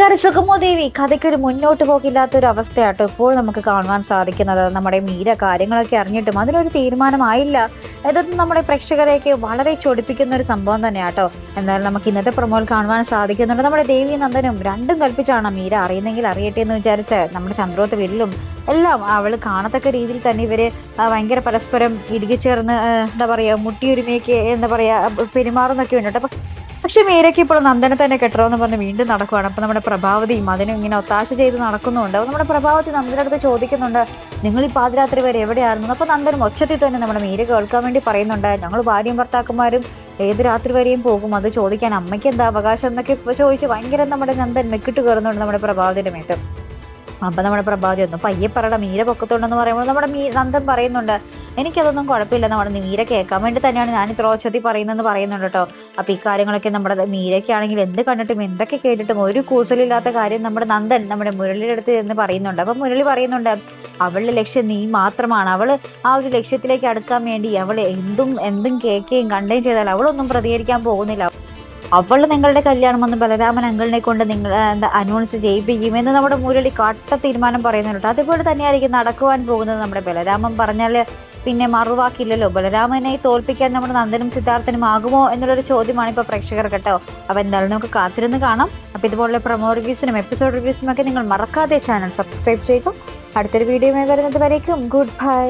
അങ്ങനെ സുഗമോദേവി കഥയ്ക്കൊരു മുന്നോട്ട് പോകില്ലാത്തൊരു അവസ്ഥയാട്ടോ ഇപ്പോൾ നമുക്ക് കാണുവാൻ സാധിക്കുന്നത്. നമ്മുടെ മീര കാര്യങ്ങളൊക്കെ അറിഞ്ഞിട്ടും അതിനൊരു തീരുമാനമായില്ല. ഇതൊന്നും നമ്മുടെ പ്രേക്ഷകരെയൊക്കെ വളരെ ചൊടിപ്പിക്കുന്ന ഒരു സംഭവം തന്നെയാട്ടോ. എന്നാൽ നമുക്ക് ഇന്നത്തെ പ്രമോൾ കാണുവാൻ സാധിക്കുന്നുണ്ട്. നമ്മുടെ ദേവി നന്ദനും രണ്ടും കൽപ്പിച്ചാണ് മീര അറിയുന്നെങ്കിൽ അറിയട്ടെ എന്ന് വിചാരിച്ച് നമ്മുടെ ചന്ദ്രോത്ത് വില്ലും എല്ലാം അവൾ കാണത്തക്ക രീതിയിൽ തന്നെ ഇവർ ഭയങ്കര പരസ്പരം ഇടുകിച്ചേർന്ന് ചേർന്ന് എന്താ പറയുക മുട്ടിയൊരുമയൊക്കെ എന്താ പറയുക പെരുമാറുന്നൊക്കെ ഉണ്ട്. കേട്ടോ പക്ഷെ മീരയ്ക്ക് ഇപ്പോൾ നന്ദനെ തന്നെ കെട്ടണമെന്ന് പറഞ്ഞ് വീണ്ടും നടക്കുകയാണ് അപ്പോൾ നമ്മുടെ പ്രഭാവതിയും അതിനും ഇങ്ങനെ ഒത്താശ ചെയ്ത് നടക്കുന്നുണ്ട്. അപ്പോൾ നമ്മുടെ പ്രഭാവതി നന്ദന്റെ അടുത്ത് ചോദിക്കുന്നുണ്ട് നിങ്ങൾ ഈ പാതിരാത്രി വരെ എവിടെയായിരുന്നു? അപ്പോൾ നന്ദനും ഒച്ചത്തിൽ തന്നെ നമ്മുടെ മീര കേൾക്കാൻ വേണ്ടി പറയുന്നുണ്ട് ഞങ്ങൾ ഭാര്യയും ഭർത്താക്കന്മാരും ഏത് രാത്രി വരെയും പോകും? അത് ചോദിക്കാൻ അമ്മയ്ക്ക് എന്താ അവകാശം എന്നൊക്കെ ഇപ്പോൾ ചോദിച്ച് ഭയങ്കര നമ്മുടെ നന്ദൻ മെക്കിട്ട് കയറുന്നുണ്ട് നമ്മുടെ പ്രഭാവതിയുടെ മേത്ത്. അപ്പൊ നമ്മുടെ പ്രഭാതി ഒന്നും പയ്യെ പറയട മീര പൊക്കത്തുണ്ടെന്ന് പറയുമ്പോൾ നമ്മുടെ മീ നന്ദൻ പറയുന്നുണ്ട് എനിക്കതൊന്നും കുഴപ്പമില്ല നമ്മുടെ മീര കേൾക്കാൻ വേണ്ടി തന്നെയാണ് ഞാൻ ഇത്ര ഓച്ചത്തി പറയുന്നതെന്ന് പറയുന്നുണ്ട് കേട്ടോ അപ്പം ഈ കാര്യങ്ങളൊക്കെ നമ്മുടെ മീരയ്ക്കാണെങ്കിൽ എന്ത് കണ്ടിട്ടും എന്തൊക്കെ കേട്ടിട്ടും ഒരു കൂസലില്ലാത്ത കാര്യം നമ്മുടെ നന്ദൻ നമ്മുടെ മുരളിയുടെ അടുത്ത് എന്ന് പറയുന്നുണ്ട്. അപ്പം മുരളി പറയുന്നുണ്ട് അവളുടെ ലക്ഷ്യം നീ മാത്രമാണ്. അവൾ ആ ഒരു ലക്ഷ്യത്തിലേക്ക് അടുക്കാൻ വേണ്ടി അവൾ എന്തും എന്തും കേൾക്കുകയും കണ്ടുകയും ചെയ്താൽ അവളൊന്നും പ്രതികരിക്കാൻ പോകുന്നില്ല. അവൾ നിങ്ങളുടെ കല്യാണം വന്ന് ബലരാമൻ അങ്കിളിനെ കൊണ്ട് നിങ്ങൾ എന്താ അനൗൺസ് ചെയ്യിപ്പിക്കും എന്ന് നമ്മുടെ മുരളി കട്ട തീരുമാനം പറയുന്നുണ്ട്. അതുപോലെ തന്നെയായിരിക്കും നടക്കുവാൻ പോകുന്നത് നമ്മുടെ ബലരാമൻ പറഞ്ഞാൽ പിന്നെ മറുവാക്കില്ലല്ലോ. ബലരാമനെ തോൽപ്പിക്കാൻ നമ്മുടെ നന്ദനും സിദ്ധാർത്ഥനും ആകുമോ എന്നുള്ളൊരു ചോദ്യമാണ് ഇപ്പോൾ പ്രേക്ഷകർ കേട്ടോ. അപ്പോൾ എന്തായാലും നമുക്ക് കാത്തിരുന്ന് കാണാം. അപ്പോൾ ഇതുപോലുള്ള പ്രൊമോ റിവ്യൂസിനും എപ്പിസോഡ് റിവ്യൂസിനും ഒക്കെ നിങ്ങൾ മറക്കാതെ ചാനൽ സബ്സ്ക്രൈബ് ചെയ്തു. അടുത്തൊരു വീഡിയോയുമായി വരുന്നത് വരേക്കും. Good bye